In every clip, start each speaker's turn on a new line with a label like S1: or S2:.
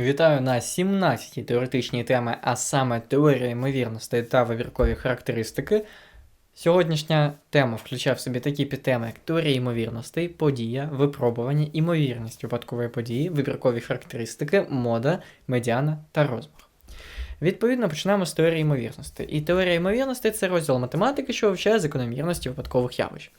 S1: Вітаю на 17-й теоретичній теми, а саме теорія ймовірностей та вибіркові характеристики. Сьогоднішня тема включає в собі такі підтеми, як теорія ймовірностей, подія, випробування, імовірність випадкової події, вибіркові характеристики, мода, медіана та розмах. Відповідно, почнемо з теорії ймовірностей. І теорія ймовірностей це розділ математики, що вивчає закономірності випадкових явищ.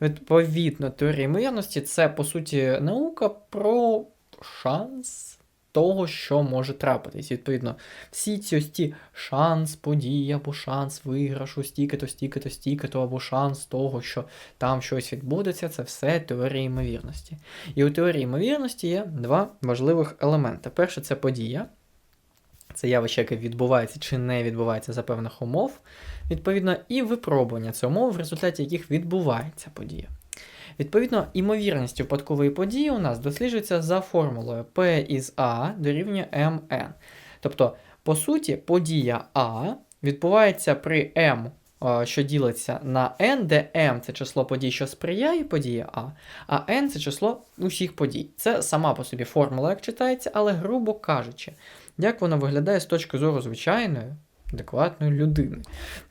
S1: Відповідно, теорія ймовірності це по суті наука про шанс того, що може трапитись. Відповідно, всі ці ось ті шанс події, або шанс виграшу, стільки-то, стільки-то, стільки-то, або шанс того, що там щось відбудеться, це все теорія ймовірності. І у теорії ймовірності є два важливих елементи. Перше це подія. Це явище, яке відбувається чи не відбувається за певних умов, відповідно, і випробування це умов, в результаті яких відбувається подія. Відповідно, імовірність випадкової події у нас досліджується за формулою P із A дорівнює mn. Тобто, по суті, подія А відбувається при m, е, що ділиться на n, де m це число подій, що сприяє події А, а n це число усіх подій. Це сама по собі формула, як читається, але грубо кажучи, як вона виглядає з точки зору звичайної, адекватної людини.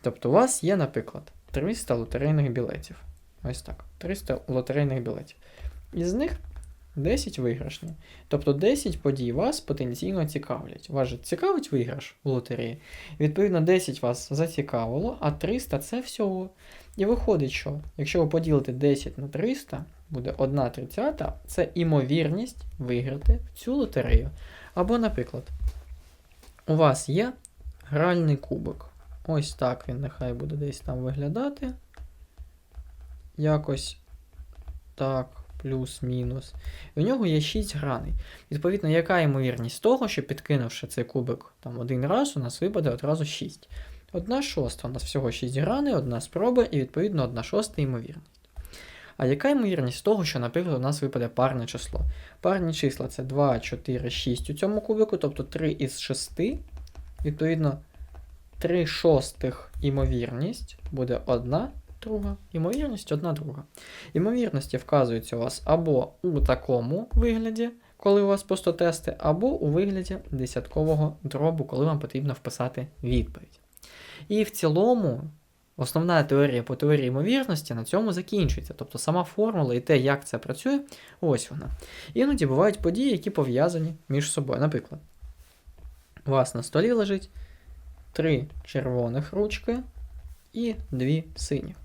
S1: Тобто, у вас є, наприклад, 300 лотерейних білетів. Ось так. 300 лотерейних білетів. Із них 10 виграшні. Тобто 10 подій вас потенційно цікавлять. Вас же цікавить виграш у лотереї. Відповідно, 10 вас зацікавило, а 300 це всього. І виходить, що якщо ви поділите 10 на 300, буде 1 тридцята, це імовірність виграти в цю лотерею. Або, наприклад, у вас є гральний кубок. Ось так він нехай буде десь там виглядати якось так, плюс-мінус. І у нього є 6 граней. Відповідно, яка ймовірність того, що підкинувши цей кубик там один раз, у нас випаде одразу 6. Одна шоста, у нас всього 6 граней, одна спроба, і відповідно одна шоста ймовірність. А яка ймовірність того, що, наприклад, у нас випаде парне число? Парні числа це 2, 4, 6 у цьому кубику, тобто 3 із 6. Відповідно, 3 шостих ймовірність буде 1 друга, ймовірність одна друга. Ймовірності вказуються у вас або у такому вигляді, коли у вас просто тести, або у вигляді десяткового дробу, коли вам потрібно вписати відповідь. І в цілому. Основна теорія по теорії ймовірності на цьому закінчується. Тобто сама формула і те, як це працює, ось вона. Іноді бувають події, які пов'язані між собою. Наприклад, у вас на столі лежить три червоних ручки і дві синіх.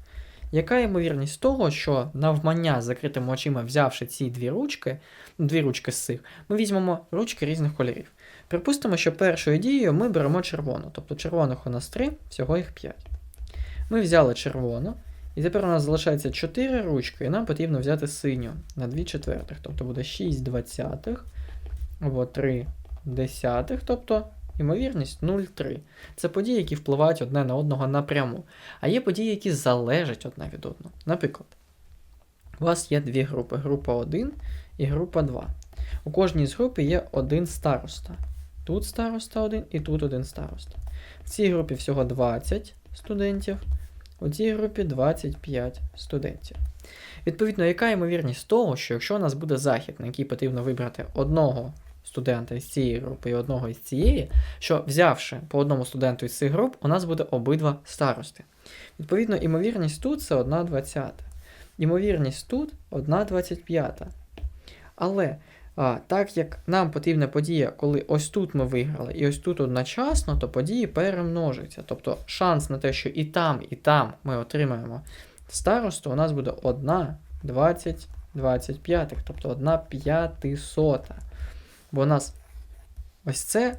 S1: Яка ймовірність того, що навмання з закритими очима, взявши ці дві ручки, дві ручки з цих, ми візьмемо ручки різних кольорів. Припустимо, що першою дією ми беремо червону, тобто червоних у нас 3, всього їх 5. Ми взяли червону, і тепер у нас залишається 4 ручки, і нам потрібно взяти синю на 2 четвертих, тобто буде 6 двадцятих або 3 десятих, тобто Ймовірність 0,3. Це події, які впливають одне на одного напряму. А є події, які залежать одна від одного. Наприклад, у вас є дві групи: група 1 і група 2. У кожній з групи є один староста. Тут староста один і тут один староста. В цій групі всього 20 студентів, у цій групі 25 студентів. Відповідно, яка ймовірність того, що якщо у нас буде захід, на який потрібно вибрати одного студента із цієї групи і одного із цієї, що взявши по одному студенту із цих груп, у нас буде обидва старости. Відповідно, імовірність тут це 1 двадцята. Імовірність тут 1 25. Але а, так як нам потрібна подія, коли ось тут ми виграли, і ось тут одночасно, то події перемножуються. Тобто шанс на те, що і там, і там ми отримаємо старосту, у нас буде 1 20 25, тобто 1 п'ятисота. Бо у нас ось це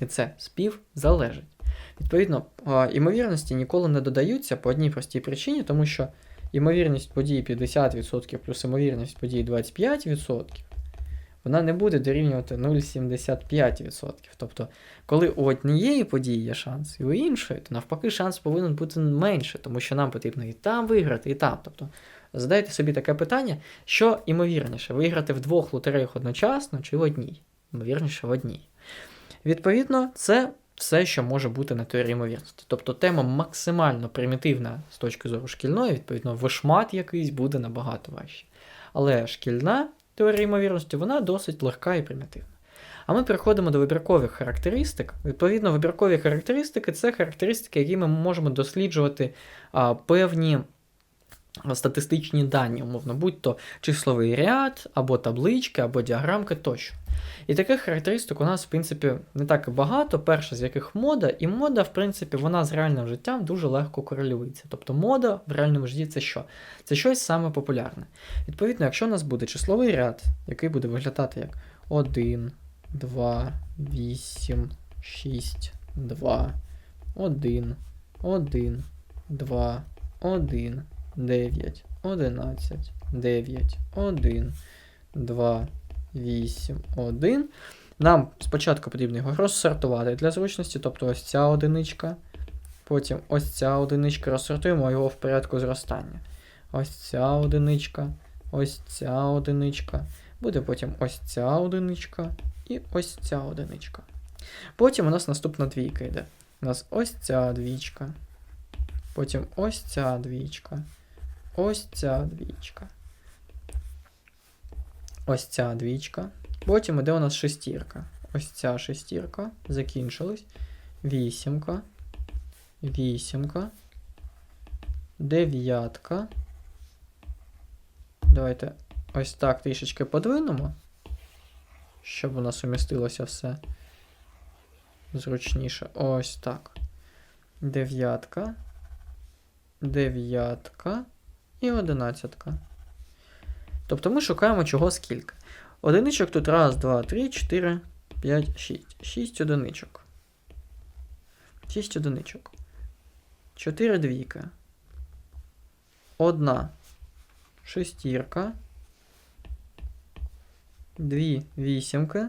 S1: і це спів залежить. Відповідно, імовірності ніколи не додаються по одній простій причині, тому що ймовірність події 50% плюс ймовірність події 25%, вона не буде дорівнювати 0,75%. Тобто, коли у однієї події є шанс, і у іншої, то навпаки шанс повинен бути менше, тому що нам потрібно і там виграти, і там. Тобто, Задайте собі таке питання, що імовірніше, виграти в двох лотереях одночасно чи в одній? Ймовірніше в одній. Відповідно, це все, що може бути на теорії ймовірності. Тобто тема максимально примітивна з точки зору шкільної, відповідно, вишмат якийсь буде набагато важче. Але шкільна теорія ймовірності, вона досить легка і примітивна. А ми переходимо до вибіркових характеристик. Відповідно, вибіркові характеристики це характеристики, які ми можемо досліджувати а, певні статистичні дані, умовно, будь-то числовий ряд, або таблички, або діаграмки тощо. І таких характеристик у нас, в принципі, не так і багато. Перша з яких мода, і мода, в принципі, вона з реальним життям дуже легко корелюється. Тобто мода в реальному житті це що? Це щось саме популярне. Відповідно, якщо у нас буде числовий ряд, який буде виглядати як 1, 2, 8, 6, 2, 1, 1, 2, 1, 9, 11, 9, 1, 2, 8, 1. Нам спочатку потрібно його розсортувати для зручності, тобто ось ця одиничка. Потім ось ця одиничка, розсортуємо його в порядку зростання. Ось ця одиничка, ось ця одиничка. Буде потім ось ця одиничка і ось ця одиничка. Потім у нас наступна двійка йде. У нас ось ця двічка. Потім ось ця двічка. Ось ця двічка. Ось ця двічка. Потім іде у нас шестірка. Ось ця шестірка. Закінчилась. Вісімка. Вісімка. Дев'ятка. Давайте ось так трішечки подвинемо. Щоб у нас умістилося все зручніше. Ось так. Дев'ятка. Дев'ятка і одинадцятка. Тобто ми шукаємо чого скільки. Одиничок тут раз, два, три, чотири, п'ять, шість. Шість одиничок. Шість одиничок. Чотири двійки. Одна шестірка. Дві вісімки.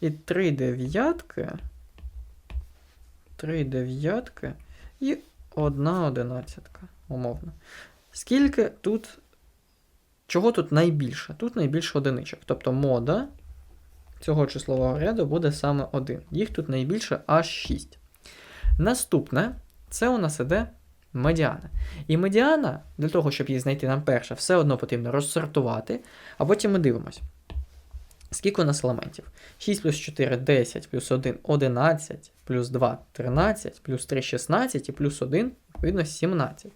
S1: І три дев'ятки. Три дев'ятки. І одна одинадцятка. Умовно. Скільки тут. Чого тут найбільше? Тут найбільше одиничок. Тобто мода цього числового ряду буде саме 1. Їх тут найбільше аж 6. Наступне це у нас іде медіана. І медіана, для того, щоб її знайти нам перше, все одно потрібно розсортувати, а потім ми дивимося. Скільки у нас елементів? 6 плюс 4 10, плюс 1 11, плюс 2 13, плюс 3 16 і плюс 1, відповідно, 17.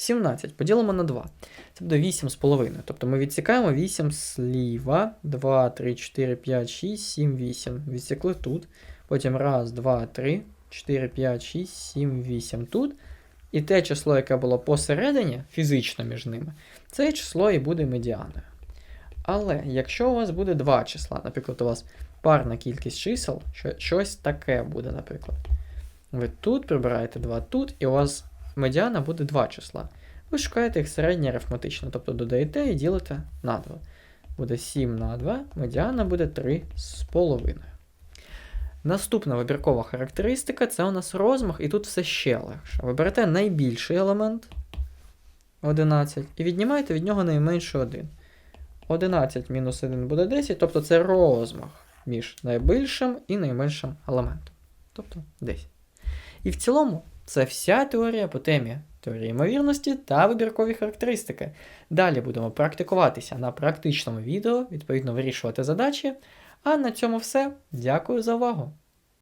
S1: 17 поділимо на 2. Це буде 8,5. Тобто ми відсікаємо 8 зліва. 2, 3, 4, 5, 6, 7, 8. Відсікли тут. Потім 1, 2, 3, 4, 5, 6, 7, 8 тут. І те число, яке було посередині, фізично між ними, це число і буде медіаною. Але якщо у вас буде два числа, наприклад, у вас парна кількість чисел, що, щось таке буде, наприклад. Ви тут прибираєте 2 тут, і у вас медіана буде два числа. Ви шукаєте їх середнє арифметично, тобто додаєте і ділите на 2. Буде 7 на 2, медіана буде 3 з половиною. Наступна вибіркова характеристика це у нас розмах, і тут все ще легше. Ви берете найбільший елемент 11 і віднімаєте від нього найменший 1. 11 мінус 1 буде 10, тобто це розмах між найбільшим і найменшим елементом. Тобто 10. І в цілому це вся теорія по темі теорії ймовірності та вибіркові характеристики. Далі будемо практикуватися на практичному відео, відповідно вирішувати задачі. А на цьому все. Дякую за увагу!